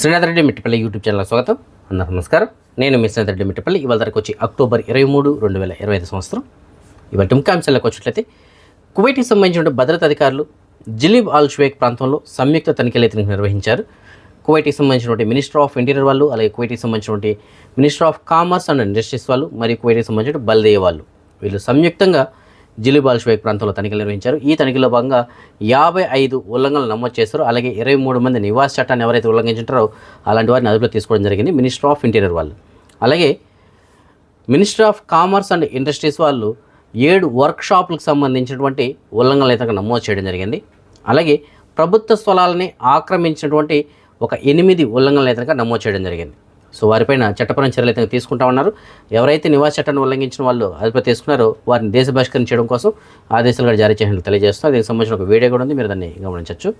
Srinath Reddy Mittapalli YouTube channel స్వాగతం. అందరూ నమస్కారం. నేను మీ శ్రీనాథ్ రెడ్డి మిట్టపల్లి. ఇవాళ ధరకు వచ్చి అక్టోబర్ ఇరవై మూడు రెండు వేల ఇరవై ఐదు సంవత్సరం. ఇవాళ ముఖ్యాంశాలకు వచ్చినట్లయితే కువైట్కి సంబంధించిన భద్రతా అధికారులు జిలీబ్ ఆల్ షువేక్ ప్రాంతంలో సంయుక్త తనిఖీలు అయితే నిర్వహించారు. కువైట్కి సంబంధించినటువంటి మినిస్టర్ ఆఫ్ ఇంటీరియర్ వాళ్ళు అలాగే కువైట్కి సంబంధించినటువంటి minister of commerce and industries వాళ్ళు మరియు కువైట్కి సంబంధించిన బల్దేయ వాళ్ళు. వీళ్ళు సంయుక్తంగా జిలిబాల్ ప్రాంతంలో తనిఖీలు నిర్వహించారు. ఈ తనిఖీలో భాగంగా యాభై ఐదు ఉల్లంఘనలు నమోదు చేశారు. అలాగే ఇరవై మూడు మంది నివాస చట్టాన్ని ఎవరైతే ఉల్లంఘించారో అలాంటి వారిని అదుపులో తీసుకోవడం జరిగింది. మినిస్టర్ ఆఫ్ ఇంటీరియర్ వాళ్ళు. అలాగే minister of commerce and industries వాళ్ళు ఏడు వర్క్ షాపులకు సంబంధించినటువంటి ఉల్లంఘనలు అయితే నమోదు చేయడం జరిగింది. అలాగే ప్రభుత్వ స్థలాలని ఆక్రమించినటువంటి ఒక ఎనిమిది ఉల్లంఘనలు అయితే నమోదు చేయడం జరిగింది. సో వారిపైన చట్టపరమైన చర్యలు అయితే తీసుకుంటా ఉన్నారు. ఎవరైతే నివాస చట్టాన్ని ఉల్లంఘించిన వాళ్ళు అదుపు తీసుకున్నారో వారిని దేశ బహిష్కరణ చేయడం కోసం ఆదేశాలు కూడా జారీ చేసినట్టు తెలియజేస్తున్నారు దీనికి సంబంధించిన ఒక వీడియో కూడా ఉంది. మీరు దాన్ని గమనించవచ్చు.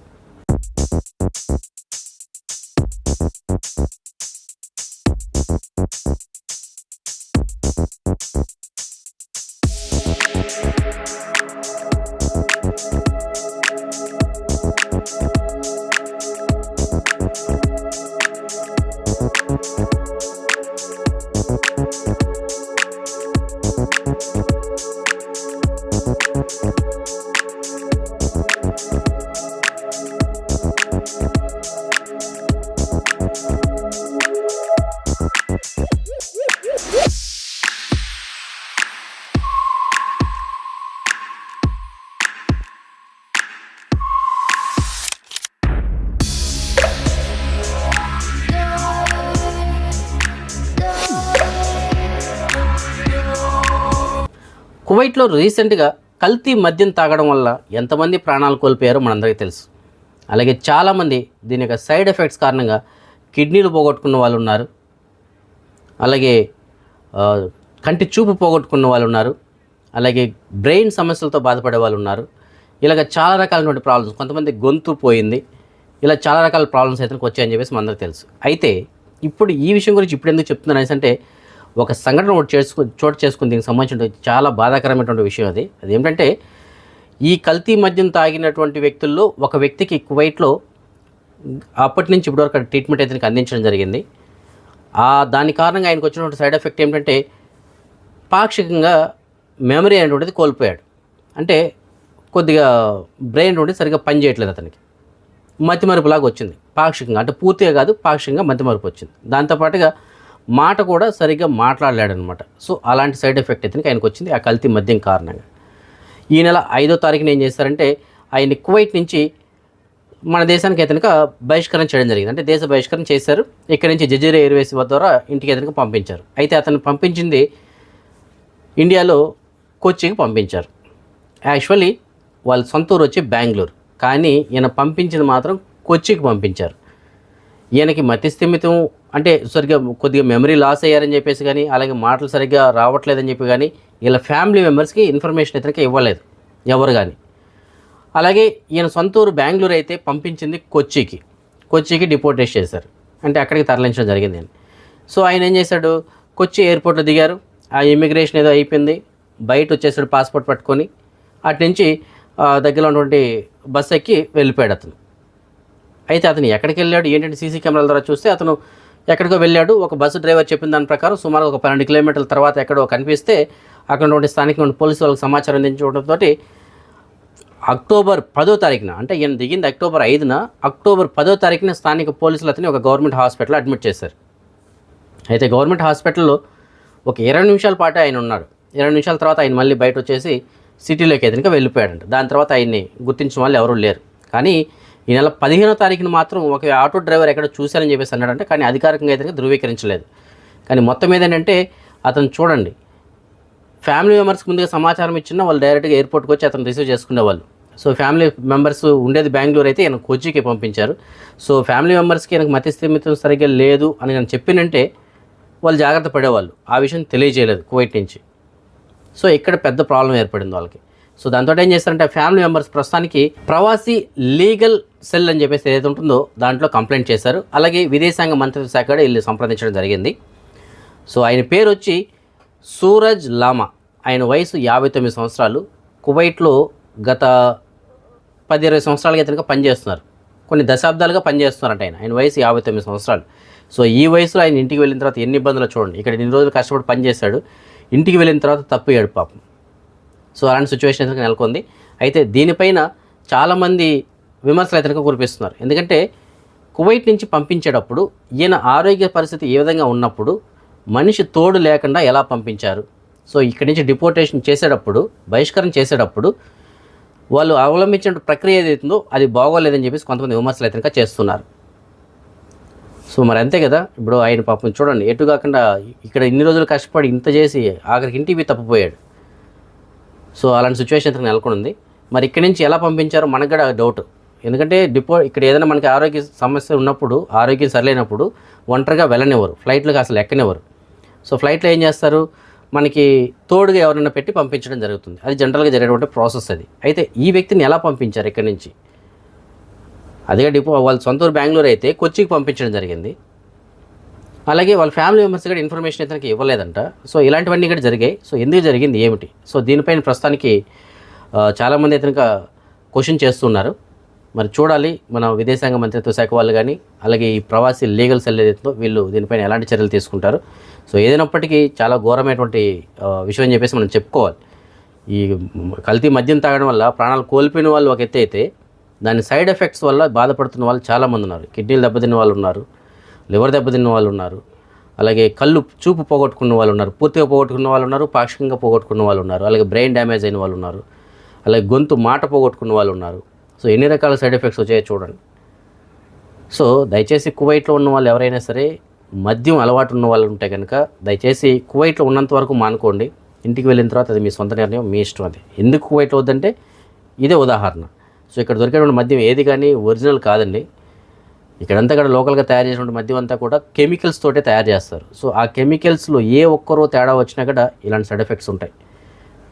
కువైట్లో రీసెంట్గా కల్తీ మద్యం తాగడం వల్ల ఎంతమంది ప్రాణాలు కోల్పోయారో మనందరికీ తెలుసు. అలాగే చాలామంది దీని యొక్క సైడ్ ఎఫెక్ట్స్ కారణంగా కిడ్నీలు పోగొట్టుకున్న వాళ్ళు ఉన్నారు. అలాగే కంటి చూపు పోగొట్టుకున్న వాళ్ళు ఉన్నారు. అలాగే బ్రెయిన్ సమస్యలతో బాధపడే వాళ్ళు ఉన్నారు. ఇలాగ చాలా రకాలైనటువంటి ప్రాబ్లమ్స్ కొంతమంది గొంతు పోయింది. ఇలా చాలా రకాల ప్రాబ్లమ్స్ అయితే వచ్చాయని చెప్పేసి మనందరికీ తెలుసు. అయితే ఇప్పుడు ఈ విషయం గురించి ఇప్పుడు ఎందుకు చెప్తున్నాను అంటే ఒక సంఘటన ఒకటి చేసుకు చోటు చేసుకుని దీనికి సంబంధించిన చాలా బాధాకరమైనటువంటి విషయం అది. అదేంటంటే ఈ కల్తీ మద్యం తాగినటువంటి వ్యక్తుల్లో ఒక వ్యక్తికి కువైట్లో అప్పటి నుంచి ఇప్పటివరకు ట్రీట్మెంట్ అయితే అందించడం జరిగింది. ఆ దాని కారణంగా ఆయనకు వచ్చినటువంటి సైడ్ ఎఫెక్ట్ ఏంటంటే పాక్షికంగా మెమరీ అనేటువంటిది కోల్పోయాడు. అంటే కొద్దిగా బ్రెయిన్ నుండి సరిగ్గా పనిచేయట్లేదు అతనికి. మతిమరుపులాగా వచ్చింది. పాక్షికంగా అంటే పూర్తిగా కాదు పాక్షికంగా మతిమరుపు వచ్చింది. దాంతోపాటుగా మాట కూడా సరిగ్గా మాట్లాడలేడనమాట. సో అలాంటి సైడ్ ఎఫెక్ట్ అయితే ఆయనకు వచ్చింది. ఆ కల్తీ మద్యం కారణంగా. ఈ నెల ఐదో తారీఖున ఏం చేస్తారంటే ఆయన్ని కువైట్ నుంచి మన దేశానికి అతనికి బహిష్కరణ చేయడం జరిగింది. అంటే దేశ బహిష్కరణ చేశారు. ఇక్కడ నుంచి జజీరా ఎయిర్వేస్ ద్వారా ఇంటికి అతనికి పంపించారు. అయితే అతను పంపించింది ఇండియాలో కొచ్చికి పంపించారు. యాక్చువల్లీ వాళ్ళ సొంత ఊరు వచ్చి బెంగళూరు. కానీ ఈయన పంపించింది మాత్రం కొచ్చికి పంపించారు. ఈయనకి మతిస్థిమితం అంటే సరిగ్గా కొద్దిగా మెమరీ లాస్ అయ్యారని చెప్పేసి కానీ అలాగే మాటలు సరిగ్గా రావట్లేదని చెప్పి కానీ వీళ్ళ ఫ్యామిలీ మెంబర్స్కి ఇన్ఫర్మేషన్ ఇతనికి ఇవ్వలేదు ఎవరు కానీ అలాగే ఈయన సొంత ఊరు బెంగళూరు అయితే పంపించింది కొచ్చికి. కొచ్చికి డిపోర్టేషన్ చేశారు. అంటే అక్కడికి తరలించడం జరిగింది సో ఆయన ఏం చేశాడు? కొచ్చి ఎయిర్పోర్ట్లో దిగారు. ఆ ఇమిగ్రేషన్ ఏదో అయిపోయింది. బయట వచ్చేసాడు పాస్పోర్ట్ పట్టుకొని. అటు నుంచి దగ్గరలో ఉన్నటువంటి బస్ ఎక్కి వెళ్ళిపోయాడు అతను. అయితే అతను ఎక్కడికి వెళ్ళాడు? ఏంటంటే సీసీ కెమెరాల ద్వారా చూస్తే అతను ఎక్కడికో వెళ్ళాడు ఒక బస్సు డ్రైవర్ చెప్పిన దాని ప్రకారం సుమారు ఒక పన్నెండు కిలోమీటర్ల తర్వాత ఎక్కడో కనిపిస్తే అక్కడ ఉన్నటువంటి స్థానిక పోలీసు వాళ్ళకి సమాచారం అందించడంతో అక్టోబర్ పదో తారీఖున అంటే ఈయన దిగింది అక్టోబర్ ఐదున అక్టోబర్ పదో తారీఖున స్థానిక పోలీసులు అతని ఒక గవర్నమెంట్ హాస్పిటల్ అడ్మిట్ చేశారు. అయితే గవర్నమెంట్ హాస్పిటల్లో ఒక ఇరవై నిమిషాల పాటు ఆయన ఉన్నాడు. ఇరవై నిమిషాల తర్వాత ఆయన మళ్ళీ బయట వచ్చేసి సిటీలోకి ఎదురుగా వెళ్ళిపోయాడంట. దాని తర్వాత ఆయన్ని గుర్తించిన వాళ్ళు ఎవరూ లేరు. కానీ ఈ నెల పదిహేనో తారీఖున మాత్రం ఒక ఆటో డ్రైవర్ ఎక్కడ చూశారని చెప్పేసి అన్నాడంటే కానీ అధికారికంగా అయితే ధృవీకరించలేదు. కానీ మొత్తం మీద ఏంటంటే అతను చూడండి. ఫ్యామిలీ మెంబర్స్కి ముందుగా సమాచారం ఇచ్చినా వాళ్ళు డైరెక్ట్గా ఎయిర్పోర్ట్కి వచ్చి అతను రిసీవ్ చేసుకునేవాళ్ళు. సో ఫ్యామిలీ మెంబర్స్ ఉండేది బెంగళూరు అయితే ఈయన కొచ్చికి పంపించారు. సో ఫ్యామిలీ మెంబర్స్కి ఈయనకు మతి స్థిమితం సరిగ్గా లేదు అని నేను చెప్పినంటే వాళ్ళు జాగ్రత్త పడేవాళ్ళు. ఆ విషయం తెలియజేయలేదు కువైట్ నుంచి. సో ఇక్కడ పెద్ద ప్రాబ్లం ఏర్పడింది వాళ్ళకి. సో దాంతో ఏం చేస్తారంటే ఫ్యామిలీ మెంబర్స్ ప్రస్తుతానికి ప్రవాసీ లీగల్ సెల్ అని చెప్పేసి ఏదైతే ఉంటుందో దాంట్లో కంప్లైంట్ చేశారు. అలాగే విదేశాంగ మంత్రిత్వ శాఖ కూడా వీళ్ళు సంప్రదించడం జరిగింది. సో ఆయన పేరు వచ్చి సూరజ్ లామా. ఆయన వయసు యాభై తొమ్మిది సంవత్సరాలు. కువైట్లో గత పది ఇరవై సంవత్సరాలుగా ఇతనికి పనిచేస్తున్నారు. కొన్ని దశాబ్దాలుగా పనిచేస్తున్నారంట ఆయన. ఆయన వయసు యాభై తొమ్మిది సంవత్సరాలు. సో ఈ వయసులో ఆయన ఇంటికి వెళ్ళిన తర్వాత ఎన్ని ఇబ్బందులు చూడండి. ఇక్కడ ఎన్ని రోజులు కష్టపడి పనిచేశాడు. ఇంటికి వెళ్ళిన తర్వాత తప్పియాడు పాపం. సో అలాంటి సిచ్యువేషన్ అయితే నెలకొంది. అయితే దీనిపైన చాలామంది విమర్శలు అయితే కురిపిస్తున్నారు. ఎందుకంటే కువైట్ నుంచి పంపించేటప్పుడు ఈయన ఆరోగ్య పరిస్థితి ఏ విధంగా ఉన్నప్పుడు మనిషి తోడు లేకుండా ఎలా పంపించారు? సో ఇక్కడి నుంచి డిపోర్టేషన్ చేసేటప్పుడు బహిష్కరణ చేసేటప్పుడు వాళ్ళు అవలంబించిన ప్రక్రియ ఏదైతుందో అది బాగోలేదని చెప్పేసి కొంతమంది విమర్శలు అయితే చేస్తున్నారు. సో మరి అంతే కదా? ఇప్పుడు ఆయన పాపం చూడండి ఎటు కాకుండా ఇక్కడ ఇన్ని రోజులు కష్టపడి ఇంత చేసి ఆఖరికి ఇంటికి తప్పిపోయాడు. సో అలాంటి సిచ్యువేషన్ ఇతను నెలకొని ఉంది. మరి ఇక్కడి నుంచి ఎలా పంపించారో మనకు కూడా డౌట్ ఎందుకంటే డిపో ఇక్కడ ఏదైనా మనకి ఆరోగ్య సమస్య ఉన్నప్పుడు ఆరోగ్యం సరిలేనప్పుడు ఒంటరిగా వెళ్ళనివ్వరు. ఫ్లైట్లకు అసలు ఎక్కనివ్వరు. సో ఫ్లైట్లో ఏం చేస్తారు? మనకి తోడుగా ఎవరైనా పెట్టి పంపించడం జరుగుతుంది. అది జనరల్గా జరిగేటువంటి ప్రాసెస్ అది. అయితే ఈ వ్యక్తిని ఎలా పంపించారు ఇక్కడి నుంచి? అదే డిపో వాళ్ళ సొంత ఊరు బెంగళూరు అయితే కొచ్చికి పంపించడం జరిగింది. అలాగే వాళ్ళ ఫ్యామిలీ మెంబర్స్ కూడా ఇన్ఫర్మేషన్ ఇతనికి ఇవ్వలేదంట. సో ఇలాంటివన్నీ కూడా జరిగాయి. సో ఎందుకు జరిగింది ఏమిటి? సో దీనిపైన ప్రస్తుతానికి చాలామంది అయితే క్వశ్చన్ చేస్తున్నారు. మరి చూడాలి మన విదేశాంగ మంత్రిత్వ శాఖ వాళ్ళు కానీ అలాగే ఈ ప్రవాసీ లీగల్ సెల్ ఏదైతుందో వీళ్ళు దీనిపైన ఎలాంటి చర్యలు తీసుకుంటారు. సో ఏదైనప్పటికీ చాలా ఘోరమైనటువంటి విషయం అని చెప్పేసి మనం చెప్పుకోవాలి. ఈ కల్తీ మద్యం తాగడం వల్ల ప్రాణాలు కోల్పోయిన వాళ్ళు ఒక ఎత్తు అయితే దాని సైడ్ ఎఫెక్ట్స్ వల్ల బాధపడుతున్న వాళ్ళు చాలామంది ఉన్నారు. కిడ్నీలు దెబ్బతిన్న వాళ్ళు ఉన్నారు. లివర్ దెబ్బతిన్న వాళ్ళు ఉన్నారు. అలాగే కళ్ళు చూపు పోగొట్టుకున్న వాళ్ళు ఉన్నారు. పూర్తిగా పోగొట్టుకున్న వాళ్ళు ఉన్నారు. పాక్షికంగా పోగొట్టుకున్న వాళ్ళు ఉన్నారు. అలాగే బ్రెయిన్ డ్యామేజ్ అయిన వాళ్ళు ఉన్నారు. అలాగే గొంతు మాట పోగొట్టుకున్న వాళ్ళు ఉన్నారు. సో ఎన్ని రకాల సైడ్ ఎఫెక్ట్స్ వచ్చాయో చూడండి. సో దయచేసి కువైట్లో ఉన్న వాళ్ళు ఎవరైనా సరే మద్యం అలవాటు ఉన్న వాళ్ళు ఉంటే కనుక దయచేసి కువైట్లో ఉన్నంత వరకు మానుకోండి. ఇంటికి వెళ్ళిన తర్వాత అది మీ సొంత నిర్ణయం మీ ఇష్టం అది. ఎందుకు కువైట్లో వద్దంటే ఇదే ఉదాహరణ. సో ఇక్కడ దొరికేటువంటి మద్యం ఏది కానీ ఒరిజినల్ కాదండి. ఇక్కడంతా కూడా లోకల్గా తయారు చేసినటువంటి మద్యం అంతా కూడా కెమికల్స్ తోటే తయారు చేస్తారు. సో ఆ కెమికల్స్లో ఏ ఒక్కరో తేడా వచ్చినా కూడా ఇలాంటి సైడ్ ఎఫెక్ట్స్ ఉంటాయి.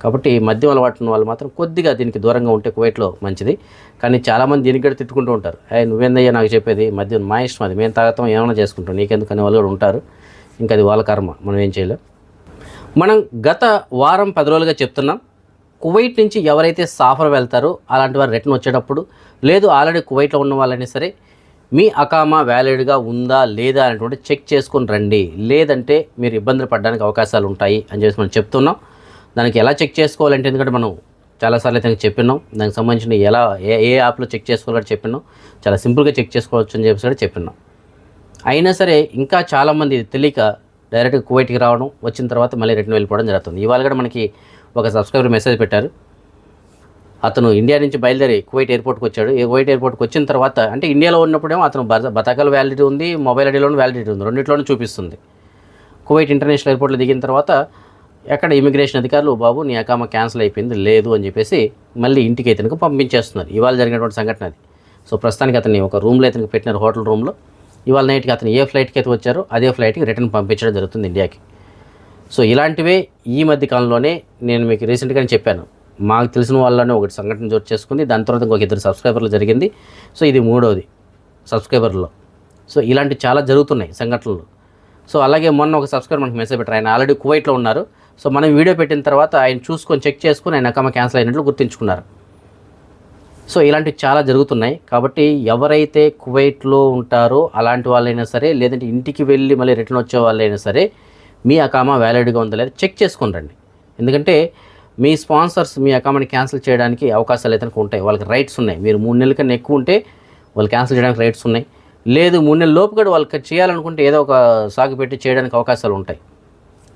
కాబట్టి మద్యం అలవాటు ఉన్న వాళ్ళు మాత్రం కొద్దిగా దీనికి దూరంగా ఉంటే కువైట్లో మంచిది. కానీ చాలామంది దీనికి కూడా తిట్టుకుంటూ ఉంటారు. అయ్యి నువ్వేందయ్యా నాకు చెప్పేది? మద్యం మా ఇష్టం అది. మేము తాగతాం ఏమైనా చేసుకుంటాం. నీకెందుకు? అనే వాళ్ళు కూడా ఉంటారు. ఇంకా అది వాళ్ళ కర్మ. మనం ఏం చేయలేం. మనం గత వారం పది రోజులుగా చెప్తున్నాం. కువైట్ నుంచి ఎవరైతే సాఫర్ వెళ్తారో అలాంటి వారు రిటర్న్ వచ్చేటప్పుడు లేదు ఆల్రెడీ కువైట్లో ఉన్న వాళ్ళైనా సరే మీ అకామా వ్యాలిడ్గా ఉందా లేదా అనేటువంటి చెక్ చేసుకొని రండి. లేదంటే మీరు ఇబ్బందులు పడడానికి అవకాశాలు ఉంటాయి అని చెప్పి మనం చెప్తున్నాం. దానికి ఎలా చెక్ చేసుకోవాలంటే ఎందుకంటే మనం చాలాసార్లు అయితే చెప్పినాం దానికి సంబంధించిన ఎలా ఏ ఏ యాప్లో చెక్ చేసుకోవాలో కూడా చెప్పినాం చాలా సింపుల్గా చెక్ చేసుకోవచ్చు అని చెప్పేసి కూడా చెప్పినాం అయినా సరే ఇంకా చాలామంది తెలియక డైరెక్ట్గా కువైట్కి రావడం వచ్చిన తర్వాత మళ్ళీ రిటర్న్ వెళ్ళిపోవడం జరుగుతుంది. ఇవాళ కూడా మనకి ఒక సబ్స్క్రైబర్ మెసేజ్ పెట్టారు. అతను ఇండియా నుంచి బయలుదేరి కువైట్ ఎయిర్పోర్ట్కి వచ్చాడు. ఈ కువైట్ ఎయిర్పోర్ట్కి వచ్చిన తర్వాత అంటే ఇండియాలో ఉన్నప్పుడేమో అతను బత- బతకాల వ్యాలిడిటీ ఉంది మొబైల్ ఐడీలోనూ వ్యాలిడిటీ ఉంది. రెండింటిలోనూ చూపిస్తుంది. కువైట్ ఇంటర్నేషనల్ ఎయిర్పోర్ట్లో దిగిన తర్వాత ఎక్కడ ఇమిగ్రేషన్ అధికారులు? బాబు నీ అకామ క్యాన్సిల్ అయిపోయింది లేదు అని చెప్పేసి మళ్ళీ ఇంటికి ఇతనికి పంపించేస్తున్నారు. ఇవాళ జరిగినటువంటి సంఘటన అది. సో ప్రస్తుతానికి అతన్ని ఒక రూమ్లో ఇతనికి పెట్టినారు హోటల్ రూమ్లో ఇవాళ నైట్కి అతను ఏ ఫ్లైట్కి అయితే వచ్చారో అదే ఫ్లైట్కి రిటర్న్ పంపించడం జరుగుతుంది ఇండియాకి. సో ఇలాంటివే ఈ మధ్య కాలంలోనే నేను మీకు రీసెంట్గానే చెప్పాను. మాకు తెలిసిన వాళ్ళనే ఒకటి సంఘటన చోటు చేసుకుంది. దాని తర్వాత ఇంకొక ఇద్దరు సబ్స్క్రైబర్లు జరిగింది. సో ఇది మూడవది సబ్స్క్రైబర్లో. సో ఇలాంటి చాలా జరుగుతున్నాయి సంఘటనలు. సో అలాగే మొన్న ఒక సబ్స్క్రైబర్ మనకు మెసేజ్ పెట్టారు. ఆయన ఆల్రెడీ కువైట్లో ఉన్నారు. సో మనం వీడియో పెట్టిన తర్వాత ఆయన చూసుకొని చెక్ చేసుకుని ఆయన అకమ క్యాన్సిల్ అయినట్లు గుర్తించుకున్నారు. సో ఇలాంటివి చాలా జరుగుతున్నాయి. కాబట్టి ఎవరైతే కువైట్లో ఉంటారో అలాంటి వాళ్ళైనా సరే లేదంటే ఇంటికి వెళ్ళి మళ్ళీ రిటర్న్ వచ్చే వాళ్ళైనా సరే మీ అకామా వ్యాలిడ్గా ఉందా లేదా చెక్ చేసుకుని రండి. ఎందుకంటే మీ స్పాన్సర్స్ మీ అకామాని క్యాన్సిల్ చేయడానికి అవకాశాలు అయితే ఉంటాయి. వాళ్ళకి రైట్స్ ఉన్నాయి. మీరు మూడు నెలల కన్నా ఎక్కువ ఉంటే వాళ్ళు క్యాన్సిల్ చేయడానికి రైట్స్ ఉన్నాయి. లేదు మూడు నెలల లోపు కూడా వాళ్ళకి చేయాలనుకుంటే ఏదో ఒక సాగు పెట్టి చేయడానికి అవకాశాలు ఉంటాయి.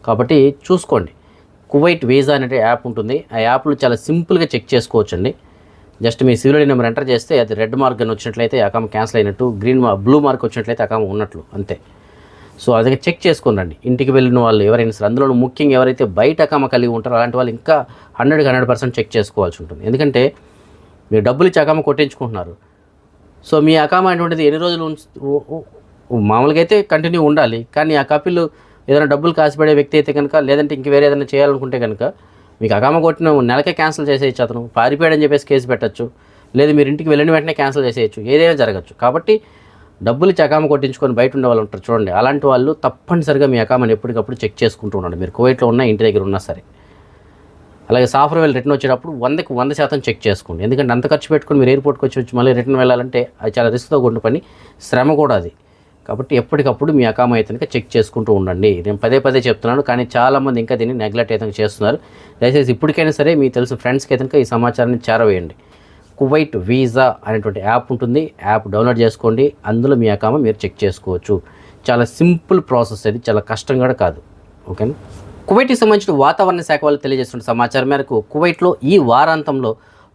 కాబట్టి చూసుకోండి. కువైట్ వీసా అనే యాప్ ఉంటుంది. ఆ యాప్లో చాలా సింపుల్గా చెక్ చేసుకోవచ్చండి. జస్ట్ మీ సివిల్ నెంబర్ ఎంటర్ చేస్తే అది రెడ్ మార్క్ అని వచ్చినట్లయితే అకామ క్యాన్సిల్ అయినట్టు గ్రీన్ మార్క్ బ్లూ మార్క్ వచ్చినట్లయితే అకామ ఉన్నట్లు అంతే. సో అది చెక్ చేసుకోనండి ఇంటికి వెళ్ళిన వాళ్ళు ఎవరైనా సరే అందులో ముఖ్యంగా ఎవరైతే బయట అకామ కలిగి ఉంటారో అలాంటి వాళ్ళు ఇంకా హండ్రెడ్కి హండ్రెడ్ పర్సెంట్ చెక్ చేసుకోవాల్సి ఉంటుంది. ఎందుకంటే మీరు డబ్బులు ఇచ్చి అకామ కొట్టించుకుంటున్నారు. సో మీ అకామ అనేటువంటిది ఎన్ని రోజులు మామూలుగా అయితే కంటిన్యూ ఉండాలి. కానీ ఆ కపిల్ ఏదైనా డబ్బులు కాసిపడే వ్యక్తి అయితే కనుక లేదంటే ఇంక వేరే ఏదైనా చేయాలనుకుంటే కనుక మీకు అకామ కొట్టిన నెలకే క్యాన్సిల్ చేసేయచ్చు అతను. పారిపోయాడని చెప్పేసి కేసు పెట్టచ్చు. లేదు మీరు ఇంటికి వెళ్ళిన వెంటనే క్యాన్సిల్ చేసేయచ్చు. ఏదైనా జరగచ్చు. కాబట్టి డబ్బులు చకామ అకామ కొట్టించుకొని బయట ఉండే వాళ్ళు ఉంటారు చూడండి అలాంటి వాళ్ళు తప్పనిసరిగా మీ అకామని ఎప్పటికప్పుడు చెక్ చేసుకుంటూ ఉండండి. మీరు కువైట్లో ఉన్నా ఇంటి దగ్గర ఉన్నా సరే. అలాగే సాఫ్ట్వేర్ రిటర్న్ వచ్చేటప్పుడు వందకి వంద శాతం చెక్ చేసుకోండి. ఎందుకంటే అంత ఖర్చు పెట్టుకుని మీరు ఎయిర్పోర్ట్కి వచ్చి వచ్చి మళ్ళీ రిటర్న్ వెళ్ళాలంటే అది చాలా రిస్క్తో కూడిన పని శ్రమ కూడా అది. కాబట్టి ఎప్పటికప్పుడు మీ అకామ అయితే చెక్ చేసుకుంటూ ఉండండి. నేను పదే పదే చెప్తున్నాను కానీ చాలామంది ఇంకా దీన్ని నెగ్లెక్ట్ అయితే చేస్తున్నారు. దయచేసి ఇప్పటికైనా సరే మీకు తెలుసు ఫ్రెండ్స్కి అయితే ఈ సమాచారాన్ని చేరవేయండి. కువైట్ వీసా అనేటువంటి యాప్ ఉంటుంది. యాప్ డౌన్లోడ్ చేసుకోండి. అందులో మీ అకామ మీరు చెక్ చేసుకోవచ్చు. చాలా సింపుల్ ప్రాసెస్ అది. చాలా కష్టం కూడా కాదు. ఓకేనా? కువైట్కి సంబంధించిన వాతావరణ శాఖ వాళ్ళు తెలియజేస్తున్న సమాచారం మేరకు కువైట్లో ఈ వారాంతంలో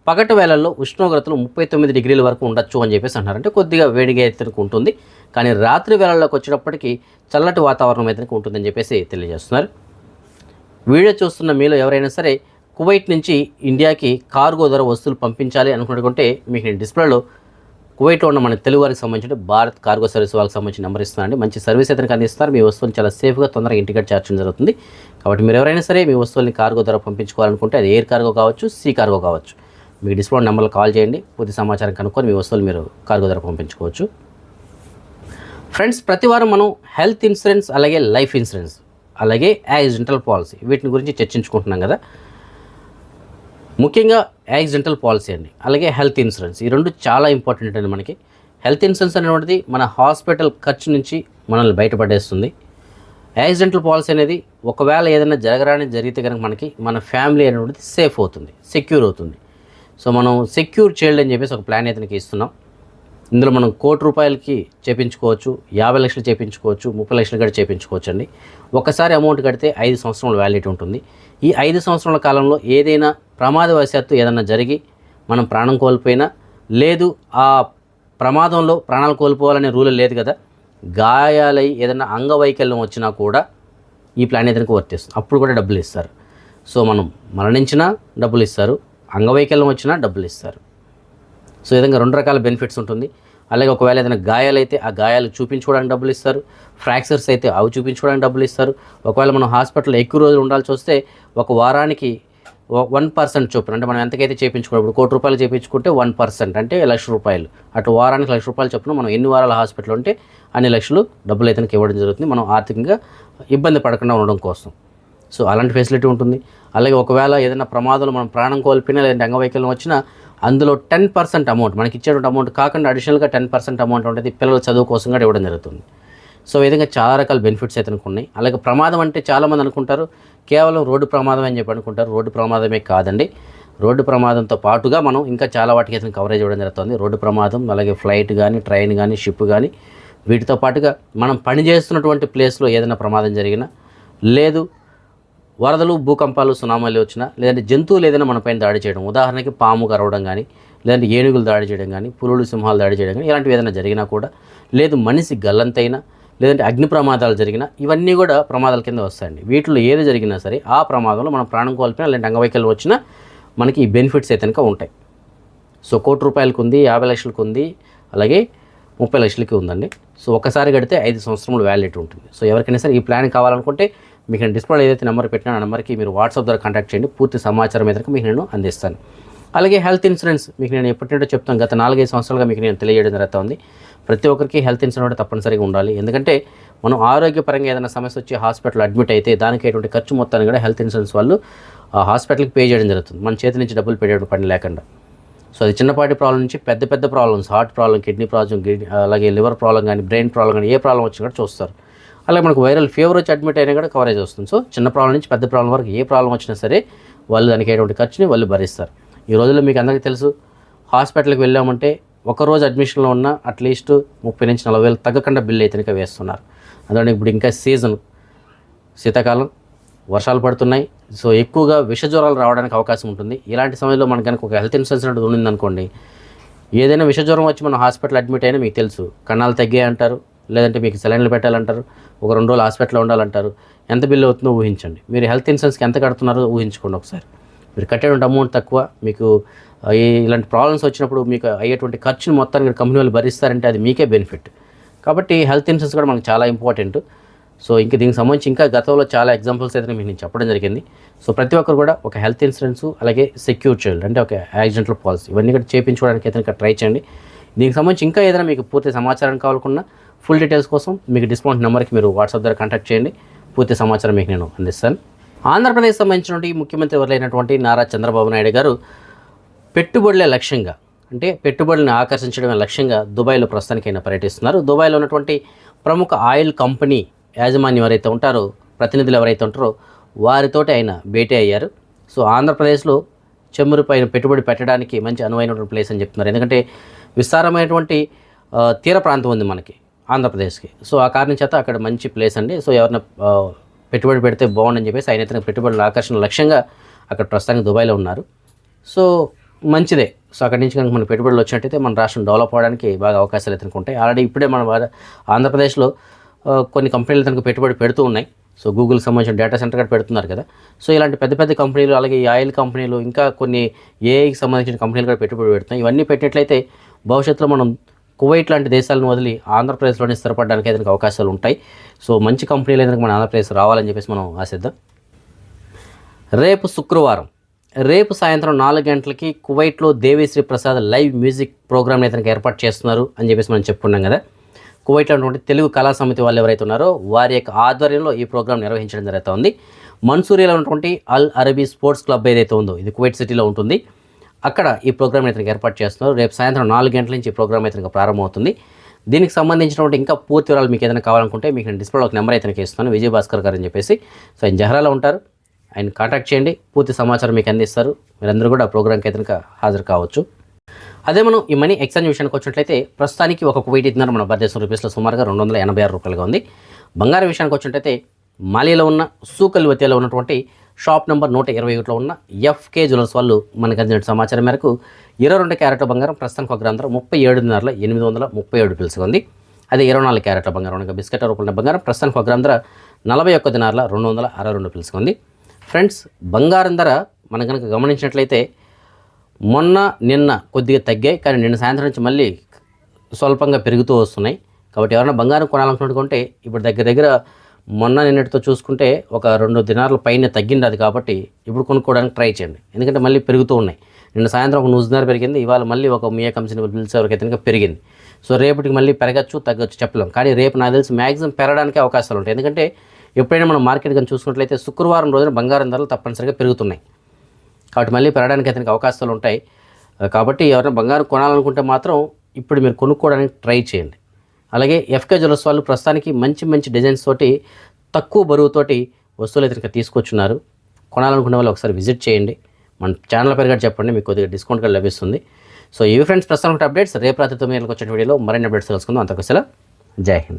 పగటి వేళల్లో ఉష్ణోగ్రతలు ముప్పై తొమ్మిది డిగ్రీల వరకు ఉండొచ్చు అని చెప్పేసి అంటున్నారు అంటే కొద్దిగా వేడిగా అయితే ఉంటుంది. కానీ రాత్రి వేళల్లోకి వచ్చేటప్పటికి చల్లటి వాతావరణం అయితే ఉంటుందని చెప్పేసి తెలియజేస్తున్నారు. వీడియో చూస్తున్న మీలో ఎవరైనా సరే కువైట్ నుంచి ఇండియాకి కార్గో ధర వస్తువులు పంపించాలి అనుకుంటుంటే మీకు నేను డిస్ప్లేలో కువైట్లో ఉన్న మన తెలుగు వారికి సంబంధించిన భారత్ కార్గో సర్వీస్ వాళ్ళకి సంబంధించిన నెంబర్ ఇస్తున్నానండి. మంచి సర్వీస్ అయితే అందిస్తారు మీ వస్తువులు చాలా సేఫ్గా తొందరగా ఇంటికి చేర్చడం జరుగుతుంది. కాబట్టి మీరు ఎవరైనా సరే మీ వస్తువుల్ని కార్గో ధర పంపించుకోవాలనుకుంటే అది ఎయిర్ కార్గో కావచ్చు సీ కార్గో కావచ్చు. మీకు డిస్ప్లే నెంబర్లో కాల్ చేయండి. పూర్తి సమాచారం కనుక్కొని మీ వస్తువులు మీరు కార్గో ధర పంపించుకోవచ్చు. ఫ్రెండ్స్ ప్రతి వారం మనం హెల్త్ ఇన్సూరెన్స్ అలాగే లైఫ్ ఇన్సూరెన్స్ అలాగే యాక్సిడెంటల్ పాలసీ వీటిని గురించి చర్చించుకుంటున్నాం కదా. ముఖ్యంగా యాక్సిడెంటల్ పాలసీ అండి. అలాగే హెల్త్ ఇన్సూరెన్స్. ఈ రెండు చాలా ఇంపార్టెంట్ అండి మనకి. హెల్త్ ఇన్సూరెన్స్ అనేటువంటిది మన హాస్పిటల్ ఖర్చు నుంచి మనల్ని బయటపడేస్తుంది. యాక్సిడెంటల్ పాలసీ అనేది ఒకవేళ ఏదైనా జరగరాని జరిగితే కనుక మనకి మన ఫ్యామిలీ అనేటువంటిది సేఫ్ అవుతుంది సెక్యూర్ అవుతుంది. సో మనం సెక్యూర్ చైల్డ్ అని చెప్పేసి ఒక ప్లాన్ అయితే ఇస్తున్నాం. ఇందులో మనం కోటి రూపాయలకి చేపించుకోవచ్చు యాభై లక్షలు చేపించుకోవచ్చు ముప్పై లక్షలు కూడా చేపించుకోవచ్చు అండి ఒకసారి అమౌంట్ కడితే ఐదు సంవత్సరాల వ్యాలిటీ ఉంటుంది. ఈ ఐదు సంవత్సరాల కాలంలో ఏదైనా ప్రమాదవశాత్తు ఏదైనా జరిగి మనం ప్రాణం కోల్పోయినా లేదు ఆ ప్రమాదంలో ప్రాణాలు కోల్పోవాలనే రూల్ లేదు కదా. గాయాలై ఏదైనా అంగవైకల్యం వచ్చినా కూడా ఈ ప్లాన్ ఏదైనా వర్తిస్తుంది. అప్పుడు కూడా డబ్బులు ఇస్తారు. సో మనం మరణించినా డబ్బులు ఇస్తారు. అంగవైకల్యం వచ్చినా డబ్బులు ఇస్తారు. సో ఈ విధంగా రెండు రకాల బెనిఫిట్స్ ఉంటుంది. అలాగే ఒకవేళ ఏదైనా గాయాలైతే ఆ గాయాలు చూపించుకోవడానికి డబ్బులు ఇస్తారు. ఫ్రాక్చర్స్ అయితే అవి చూపించుకోవడానికి డబ్బులు ఇస్తారు. ఒకవేళ మనం హాస్పిటల్లో ఎక్కువ రోజులు ఉండాల్సి వస్తే ఒక వారానికి వన్ పర్సెంట్ చొప్పున అంటే మనం ఎంతకైతే చేయించుకున్నప్పుడు కోటి రూపాయలు చేయించుకుంటే వన్ పర్సెంట్ అంటే లక్ష రూపాయలు. అటు వారానికి లక్ష రూపాయలు చొప్పున మనం ఎన్ని వారాల హాస్పిటల్ ఉంటే అన్ని లక్షలు డబ్బులు అయితే ఇవ్వడం జరుగుతుంది. మనం ఆర్థికంగా ఇబ్బంది పడకుండా ఉండడం కోసం. సో అలాంటి ఫెసిలిటీ ఉంటుంది. అలాగే ఒకవేళ ఏదైనా ప్రమాదంలో మనం ప్రాణం కోల్పోయినా లేదంటే అంగవైకల్యం వచ్చినా అందులో టెన్ పర్సెంట్ అమౌంట్ మనకి ఇచ్చేటువంటి అమౌంట్ కాకుండా అడిషనల్గా టెన్ పర్సెంట్ అమౌంట్ ఉంటుంది పిల్లల చదువు కోసం కూడా ఇవ్వడం జరుగుతుంది. సో ఈ విధంగా చాలా రకాల బెనిఫిట్స్ అయితే ఉన్నాయి అలాగే ప్రమాదం అంటే చాలామంది అనుకుంటారు కేవలం రోడ్డు ప్రమాదం అని చెప్పి అనుకుంటారు. రోడ్డు ప్రమాదమే కాదండి. రోడ్డు ప్రమాదంతో పాటుగా మనం ఇంకా చాలా వాటికి అయితే కవరేజ్ ఇవ్వడం జరుగుతుంది. రోడ్డు ప్రమాదం అలాగే ఫ్లైట్ కానీ ట్రైన్ కానీ షిప్ కానీ వీటితో పాటుగా మనం పనిచేస్తున్నటువంటి ప్లేస్లో ఏదైనా ప్రమాదం జరిగినా లేదు వరదలు భూకంపాలు సునామాలు వచ్చినా లేదంటే జంతువులు ఏదైనా మనపైన దాడి చేయడం ఉదాహరణకి పాము కరవడం కానీ లేదంటే ఏనుగులు దాడి చేయడం కానీ పులులు సింహాలు దాడి చేయడం కానీ ఇలాంటివి ఏదైనా జరిగినా కూడా లేదు మనిషి గల్లంతైనా లేదంటే అగ్ని ప్రమాదాలు జరిగినా ఇవన్నీ కూడా ప్రమాదాల కింద వస్తాయండి. వీటిలో ఏది జరిగినా సరే ఆ ప్రమాదంలో మనం ప్రాణం కోల్పోయినా లేదంటే అంగవైకల్యం వచ్చినా మనకి ఈ బెనిఫిట్స్ అయితే కనుక ఉంటాయి. సో కోటి రూపాయలకు ఉంది యాభై లక్షలకు ఉంది అలాగే ముప్పై లక్షలకి ఉందండి. సో ఒకసారి కడితే ఐదు సంవత్సరములు వ్యాలిడిటీ ఉంటుంది. సో ఎవరికైనా సరే ఈ ప్లాన్ కావాలనుకుంటే మీకు నేను డిస్ప్లే ఏదైతే నెంబర్ పెట్టినా ఆ నెంబర్కి మీరు వాట్సాప్ ద్వారా కాంటాక్ట్ చేయండి. పూర్తి సమాచారం ఏదైనా మీకు నేను అందిస్తాను. అలాగే హెల్త్ ఇన్సూరెన్స్ మీకు నేను ఎప్పటింటో చెప్తాను. గత నాలుగైదు సంవత్సరాలుగా మీకు నేను తెలియజేయడం జరుగుతూ ఉంది. ప్రతి ఒక్కరికి హెల్త్ ఇన్సూరెన్స్ కూడా తప్పనిసరిగా ఉండాలి. ఎందుకంటే మనం ఆరోగ్యపరంగా ఏదైనా సమస్య వచ్చి హాస్పిటల్ అడ్మిట్ అయితే దానికి అటువంటి ఖర్చు మొత్తాన్ని కూడా హెల్త్ ఇన్సూరెన్స్ వాళ్ళు హాస్పిటల్కి పే చేయడం జరుగుతుంది. మన చేతి నుంచి డబ్బులు పే చేయడం పని లేకుండా. సో అది చిన్నపాటి ప్రాబ్లం నుంచి పెద్ద పెద్ద problems heart problem kidney problem అలాగే లివర్ ప్రాబ్లం కానీ బ్రెయిన్ ప్రాబ్లం కానీ ఏ ప్రాబ్లం వచ్చినా కూడా చూస్తారు. అలాగే మనకు వైరల్ ఫీవర్ వచ్చి అడ్మిట్ అయినా కూడా కవరేజ్ వస్తుంది. సో చిన్న ప్రాబ్లం నుంచి పెద్ద ప్రాబ్లం వరకు ఏ ప్రాబ్లం వచ్చినా సరే వాళ్ళు దానికి అయ్యేటువంటి ఖర్చుని వాళ్ళు భరిస్తారు. ఈ రోజుల్లో మీకు అందరికీ తెలుసు హాస్పిటల్కి వెళ్ళామంటే ఒక రోజు అడ్మిషన్లో ఉన్న అట్లీస్ట్ ముప్పై నుంచి నలభై వేలు తగ్గకుండా బిల్లు అయితే వేస్తున్నారు. అందులో ఇప్పుడు ఇంకా సీజన్ శీతాకాలం వర్షాలు పడుతున్నాయి. సో ఎక్కువగా విష జ్వరాలు రావడానికి అవకాశం ఉంటుంది. ఇలాంటి సమయంలో మనకు కనుక ఒక హెల్త్ ఇన్సూరెన్స్ అనేది ఉండిందనుకోండి ఏదైనా విష జ్వరం వచ్చి మనం హాస్పిటల్ అడ్మిట్ అయినా మీకు తెలుసు. కన్నాలు తగ్గాయంటారు లేదంటే మీకు సెలైన్లు పెట్టాలంటారు. ఒక రెండు రోజులు హాస్పిటల్లో ఉండాలంటారు. ఎంత బిల్లు అవుతుందో ఊహించండి. మీరు హెల్త్ ఇన్సూరెన్స్కి ఎంత కడుతున్నారో ఊహించుకోండి ఒకసారి. మీరు కట్టేటువంటి అమౌంట్ తక్కువ మీకు ఇలాంటి ప్రాబ్లమ్స్ వచ్చినప్పుడు మీకు అయ్యేటువంటి ఖర్చుని మొత్తాన్ని కంపెనీ వాళ్ళు భరిస్తారంటే అది మీకే బెనిఫిట్. కాబట్టి హెల్త్ ఇన్సూరెన్స్ కూడా మనకు చాలా ఇంపార్టెంట్. సో ఇంకా దీనికి సంబంధించి ఇంకా గతంలో చాలా ఎగ్జాంపుల్స్ అయితే మీకు నేను చెప్పడం జరిగింది. సో ప్రతి ఒక్కరు కూడా ఒక హెల్త్ ఇన్సూరెన్స్ అలాగే సెక్యూర్ చైల్డ్ అంటే ఒక యాక్సిడెంటల్ పాలసీ. ఇవన్నీ కూడా చేయించుకోవడానికి అయితే ట్రై చేయండి. దీనికి సంబంధించి ఇంకా ఏదైనా మీకు పూర్తి సమాచారం కావాలనుకున్నా ఫుల్ డీటెయిల్స్ కోసం మీకు డిస్కౌంట్ నెంబర్కి మీరు వాట్సాప్ ద్వారా కాంటాక్ట్ చేయండి. పూర్తి సమాచారం మీకు నేను అందిస్తాను. ఆంధ్రప్రదేశ్ సంబంధించినటువంటి ముఖ్యమంత్రి ఎవరైనటువంటి నారా చంద్రబాబు నాయుడు గారు పెట్టుబడులే లక్ష్యంగా అంటే పెట్టుబడులను ఆకర్షించడమే లక్ష్యంగా దుబాయ్లో ప్రస్తుతానికి ఆయన పర్యటిస్తున్నారు. దుబాయ్లో ఉన్నటువంటి ప్రముఖ ఆయిల్ కంపెనీ యాజమాన్యం ఎవరైతే ఉంటారో ప్రతినిధులు ఎవరైతే ఉంటారో వారితోటి ఆయన భేటీ అయ్యారు. సో ఆంధ్రప్రదేశ్లో చెమ్మురు పైన పెట్టుబడి పెట్టడానికి మంచి అనువైనటువంటి ప్లేస్ అని చెప్తున్నారు. ఎందుకంటే విస్తారమైనటువంటి తీర ప్రాంతం ఉంది మనకి. ఆంధ్రప్రదేశ్కి. సో ఆ కారణం చేత అక్కడ మంచి ప్లేస్ అండి. సో ఎవరైనా పెట్టుబడి పెడితే బాగుండని చెప్పేసి ఆయన అయితే పెట్టుబడుల ఆకర్షణ లక్ష్యంగా అక్కడ ప్రస్తుతానికి దుబాయ్లో ఉన్నారు. సో మంచిదే. సో అక్కడి నుంచి కనుక మన పెట్టుబడులు వచ్చినట్టయితే మన రాష్ట్రం డెవలప్ అవ్వడానికి బాగా అవకాశాలు అయితే ఉంటాయి. ఆల్రెడీ ఇప్పుడే మన భార- ఆంధ్రప్రదేశ్లో కొన్ని కంపెనీలు తనకు పెట్టుబడి పెడుతూ ఉన్నాయి. సో గూగుల్ సంబంధించిన డేటా సెంటర్ కూడా పెడుతున్నారు కదా. సో ఇలాంటి పెద్ద పెద్ద కంపెనీలు అలాగే ఈ ఆయిల్ కంపెనీలు ఇంకా కొన్ని ఏఐకి సంబంధించిన కంపెనీలు కూడా పెట్టుబడి పెడుతున్నాయి. ఇవన్నీ పెట్టినట్లయితే భవిష్యత్తులో మనం కువైట్ లాంటి దేశాలను వదిలి ఆంధ్రప్రదేశ్లోనే స్థిరపడడానికి అయితే అవకాశాలు ఉంటాయి. సో మంచి కంపెనీలు అయితే మన ఆంధ్రప్రదేశ్ రావాలని చెప్పేసి మనం ఆశిద్దాం. రేపు శుక్రవారం రేపు సాయంత్రం నాలుగు గంటలకి కువైట్లో Devi Sri Prasad live music programme అయితే ఏర్పాటు చేస్తున్నారు అని చెప్పేసి మనం చెప్పుకున్నాం కదా. కువైట్లో ఉన్నటువంటి తెలుగు కళా సమితి వాళ్ళు ఎవరైతే ఉన్నారో వారి యొక్క ఆధ్వర్యంలో ఈ ప్రోగ్రాం నిర్వహించడం జరుగుతుంది. మన్సూరియాలో ఉన్నటువంటి అల్ అరబీ స్పోర్ట్స్ క్లబ్ ఏదైతే ఉందో ఇది కువైట్ సిటీలో ఉంటుంది. అక్కడ ఈ ప్రోగ్రామ్ ఇతనికి ఏర్పాటు చేస్తున్నారు. రేపు సాయంత్రం నాలుగు గంటల నుంచి ఈ ప్రోగ్రామ్ ఇతనికి ప్రారంభమవుతుంది. దీనికి సంబంధించినటువంటి ఇంకా పూర్తి వివరాలు మీకు ఏదైనా కావాలనుకుంటే మీకు నేను డిస్ప్లేలో ఒక నెంబర్ ఇతనికి ఇస్తాను విజయ్ భాస్కర్ గారు అని చెప్పేసి. సో ఆయన జహరాలో ఉంటారు. ఆయన కాంటాక్ట్ చేయండి. పూర్తి సమాచారం మీకు అందిస్తారు. మీరందరూ కూడా ప్రోగ్రామ్కి అయితే హాజరు కావచ్చు. అదే మనం ఈ మనీ ఎక్స్చేంజ్ విషయానికి వచ్చినట్లయితే ప్రస్తుతానికి ఒక కువైట్ ఇద్దరు మన భారతదేశం రూపీస్లో సుమారుగా రెండు వందల ఎనభై ఆరు రూపాయలుగా ఉంది. బంగారం విషయానికి వచ్చినట్లయితే మాలియాలో ఉన్న సూకల్వతిలో ఉన్నటువంటి షాప్ నెంబర్ నూట ఇరవై ఒకటిలో ఉన్న ఎఫ్కే జ్యువెలర్స్ వాళ్ళు మనకు అందిన సమాచారం మేరకు ఇరవై రెండు క్యారెట్ల బంగారం ప్రస్తుతానికి ఒక గ్రాంధర ముప్పై ఏడున్నరల ఎనిమిది వందల ముప్పై ఏడు పిలుసుగా ఉంది. అదే ఇరవై నాలుగు క్యారెట్ల బంగారం అనగా బిస్కెట్ రూపాయల బంగారం ప్రస్తుతానికి ఒక గ్రాంధర నలభై ఒక్క దినార్ల రెండు వందల అరవై రెండు పిలుసుగా ఉంది. ఫ్రెండ్స్ బంగారం ధర మనం కనుక గమనించినట్లయితే మొన్న నిన్న కొద్దిగా తగ్గాయి కానీ నిన్న సాయంత్రం నుంచి మళ్ళీ స్వల్పంగా పెరుగుతూ వస్తున్నాయి. కాబట్టి ఎవరైనా బంగారం కొనాలనుకుంటుంటే ఇప్పుడు దగ్గర దగ్గర మొన్న నిన్నటితో చూసుకుంటే ఒక రెండు దినాల పైన తగ్గింది అది కాబట్టి ఇప్పుడు కొనుక్కోవడానికి ట్రై చేయండి. ఎందుకంటే మళ్ళీ పెరుగుతూ ఉన్నాయి. నిన్న సాయంత్రం ఒక నూజిన్నర పెరిగింది ఇవాళ మళ్ళీ ఒక మియా కంపెనీ పిలిచే వరకు అయితే పెరిగింది. సో రేపటికి మళ్ళీ పెరగచ్చు తగ్గచ్చు చెప్పలేం. కానీ రేపు నాకు తెలిసి మ్యాక్సిమం పెరగడానికి అవకాశాలు ఉంటాయి. ఎందుకంటే ఎప్పుడైనా మనం మార్కెట్ కానీ చూసుకున్నట్లయితే శుక్రవారం రోజున బంగారం ధరలు తప్పనిసరిగా పెరుగుతున్నాయి. కాబట్టి మళ్ళీ పెరగడానికి అతనికి అవకాశాలు ఉంటాయి. కాబట్టి ఎవరైనా బంగారం కొనాలనుకుంటే మాత్రం ఇప్పుడు మీరు కొనుక్కోవడానికి ట్రై చేయండి. అలాగే ఎఫ్కే జ్యువెలర్స్ వాళ్ళు ప్రస్తుతానికి మంచి మంచి డిజైన్స్ తోటి తక్కువ బరువుతోటి వస్తువులు అయితే ఇంకా తీసుకొచ్చున్నారు. కొనాలనుకునే వాళ్ళు ఒకసారి విజిట్ చేయండి. మన ఛానల్ పేరు కూడా చెప్పండి మీకు కొద్దిగా డిస్కౌంట్ కూడా లభిస్తుంది. సో ఇవి ఫ్రెండ్స్ ప్రస్తుతం అప్డేట్స్. రేపు రాత్రి తొమ్మిది గంటలకు వచ్చిన వీడియోలో మరిన్ని అప్డేట్స్ తెలుసుకుందాం. అంతకు జై హింద్.